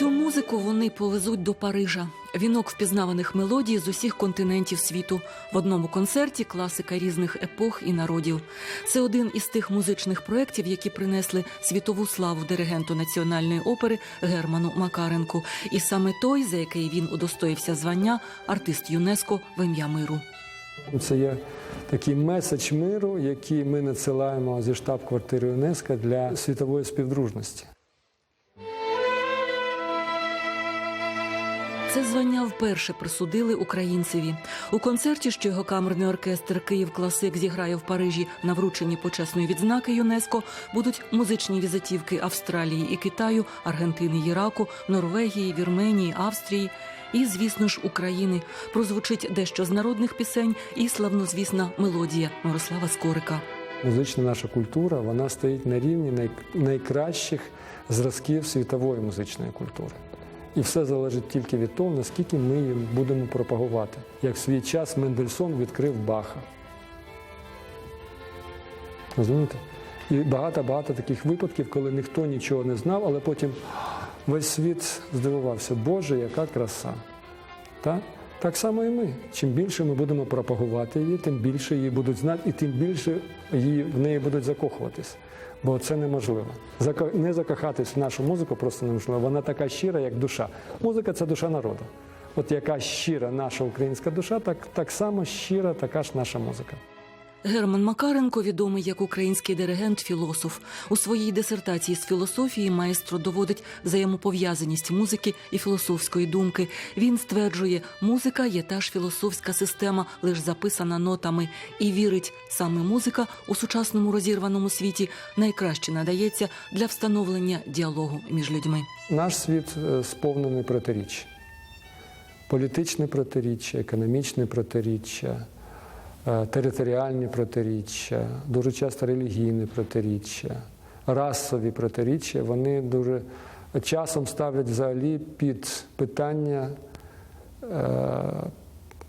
Цю музику вони повезуть до Парижа. Вінок впізнаваних мелодій з усіх континентів світу. В одному концерті класика різних епох і народів. Це один із тих музичних проєктів, які принесли світову славу диригенту національної опери Герману Макаренку. І саме той, за який він удостоївся звання, артист ЮНЕСКО в ім'я миру. Це є такий меседж миру, який ми надсилаємо зі штаб-квартири ЮНЕСКО для світової співдружності. Це звання вперше присудили українцеві. У концерті, що його камерний оркестр Київ Класик зіграє в Парижі на врученні почесної відзнаки ЮНЕСКО, будуть музичні візитівки Австралії і Китаю, Аргентини, Іраку, Норвегії, Вірменії, Австрії. І, звісно ж, України прозвучить дещо з народних пісень і славнозвісна мелодія Мирослава Скорика. Музична наша культура вона стоїть на рівні най- найкращих зразків світової музичної культури. І все залежить тільки від того, наскільки ми її будемо пропагувати. Як в свій час Мендельсон відкрив Баха. Розумієте? І багато-багато таких випадків, коли ніхто нічого не знав, але потім весь світ здивувався, Боже, яка краса. Так? Так само і ми. Чим більше ми будемо пропагувати її, тим більше її будуть знати, і тим більше її, в неї будуть закохуватись. Бо це неможливо. Не закохатись в нашу музику просто неможливо. Вона така щира, як душа. Музика це душа народу. От яка щира наша українська душа, так, так само щира така ж наша музика. Герман Макаренко відомий як український диригент-філософ. У своїй дисертації з філософії маестро доводить взаємопов'язаність музики і філософської думки. Він стверджує, музика є та ж філософська система, лиш записана нотами, і вірить, саме музика у сучасному розірваному світі найкраще надається для встановлення діалогу між людьми. Наш світ е, сповнений протиріч. Політичне протиріччя, економічне протиріччя, територіальні протиріччя, дуже часто релігійне протиріччя, расові протиріччя, вони дуже часом ставлять взагалі під питання е,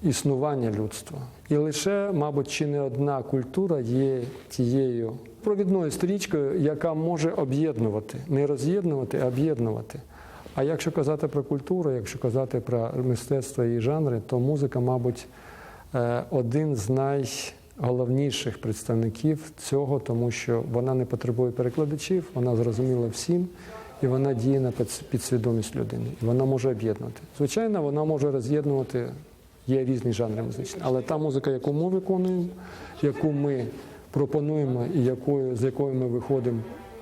існування людства. І лише, мабуть, чи не одна культура є тією провідною стрічкою, яка може об'єднувати, не роз'єднувати, а об'єднувати. А якщо казати про культуру, якщо казати про мистецтво і жанри, то музика, мабуть, е, один з найголовніших представників цього, тому що вона не потребує перекладачів, вона зрозуміла всім, і вона діє на підс- підсвідомість людини. І вона може об'єднувати. Звичайно, вона може роз'єднувати. Є різні жанри музичні, але та музика, яку ми виконуємо, яку ми пропонуємо і якою, з якою ми виходимо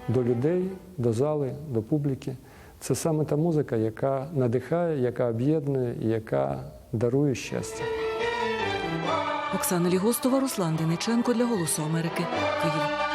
до людей, до зали, до публіки, це саме та музика, яка надихає, яка об'єднує і яка дарує щастя. Оксана Лігостова, Руслан Дениченко для Голосу Америки. Київ.